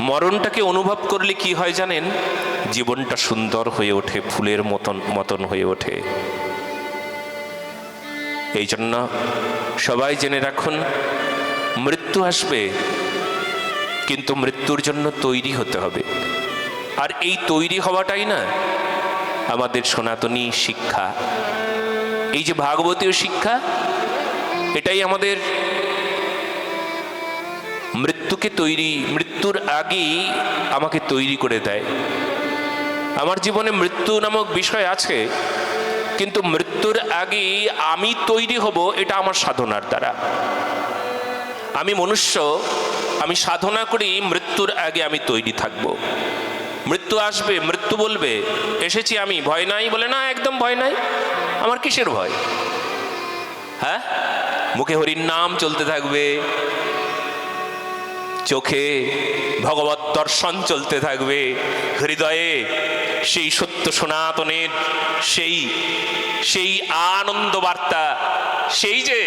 মরণটাকে অনুভব করলে কি হয় জানেন? জীবনটা সুন্দর হয়ে ওঠে, ফুলের মতন মতন হয়ে ওঠে। এই জন্য সবাই জেনে রাখুন, মৃত্যু আসবে, কিন্তু মৃত্যুর জন্য তৈরি হতে হবে। আর এই তৈরি হওয়াটাই না, আমাদের সনাতনী শিক্ষা। এই যে ভাগবতীয় শিক্ষা, এটাই আমাদের মৃত্যুকে তৈরি, মৃত্যুর আগেই আমাকে তৈরি করে দেয়। আমার জীবনে মৃত্যু নামক বিষয় আছে, কিন্তু মৃত্যুর আগে আমি তৈরি হব এটা আমার সাধনার দ্বারা। আমি মনুষ্য, আমি সাধনা করি, মৃত্যুর আগে আমি তৈরি থাকব। মৃত্যু আসবে, মৃত্যু বলবে, এসেছি আমি, ভয় নাই? বলে, না, একদম ভয় নাই। আমার কিসের ভয়? হ্যাঁ? মুখে হরির নাম চলতে থাকবে। চোখে ভগবত দর্শন চলতে থাকবে। হৃদয়ে সেই সত্য সনাতনের সেই সেই আনন্দ বার্তা সেই যে,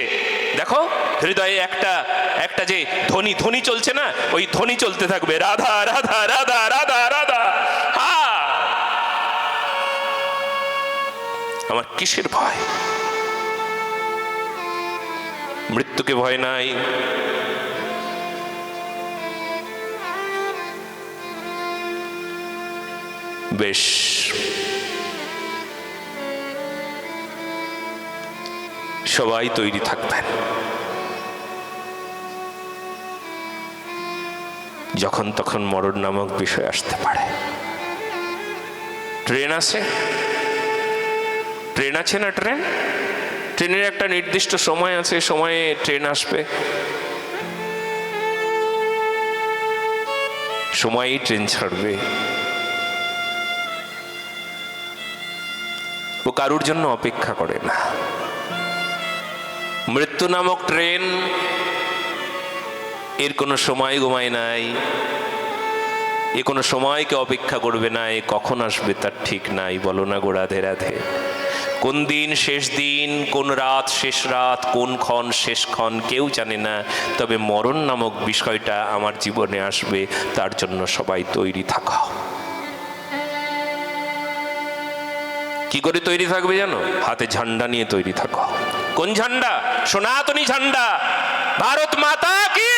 দেখো, হৃদয়ে একটা একটা যে ধ্বনি ধ্বনি চলছে না? ওই ধ্বনি চলতে থাকবে, রাধা রাধা রাধা রাধা রাধা, হা! আমার কিসের ভয়? মৃত্যুকে ভয় নাই। বেশ। সবাই তৈরি থাকবেন যখন তখন মরণ নামক বিষয় আসতে পারে। ট্রেন আছে? ট্রেন আছে না ট্রেন? ট্রেনের একটা নির্দিষ্ট সময় আছে, সময়ে ট্রেন আসবে। সময়ই ট্রেন ছাড়বে। ও কারুর জন্য অপেক্ষা করে না। মৃত্যু নামক ট্রেন এর কোনো সময় গোমায় নাই, এ কোনো সময়কে অপেক্ষা করবে না, এ কখন আসবে তার ঠিক নাই, বলো না গো রাধে রাধে। কোন দিন শেষ দিন, কোন রাত শেষ রাত, কোন ক্ষণ শেষ ক্ষণ কেউ জানে না, তবে মরণ নামক বিষয়টা আমার জীবনে আসবে, তার জন্য সবাই তৈরি থাকা কি করে তৈরি থাকবে জানো? হাতে ঝান্ডা নিয়ে তৈরি থাকো। কোন ঝান্ডা? সনাতনী ঝান্ডা। ভারত মাতা কি?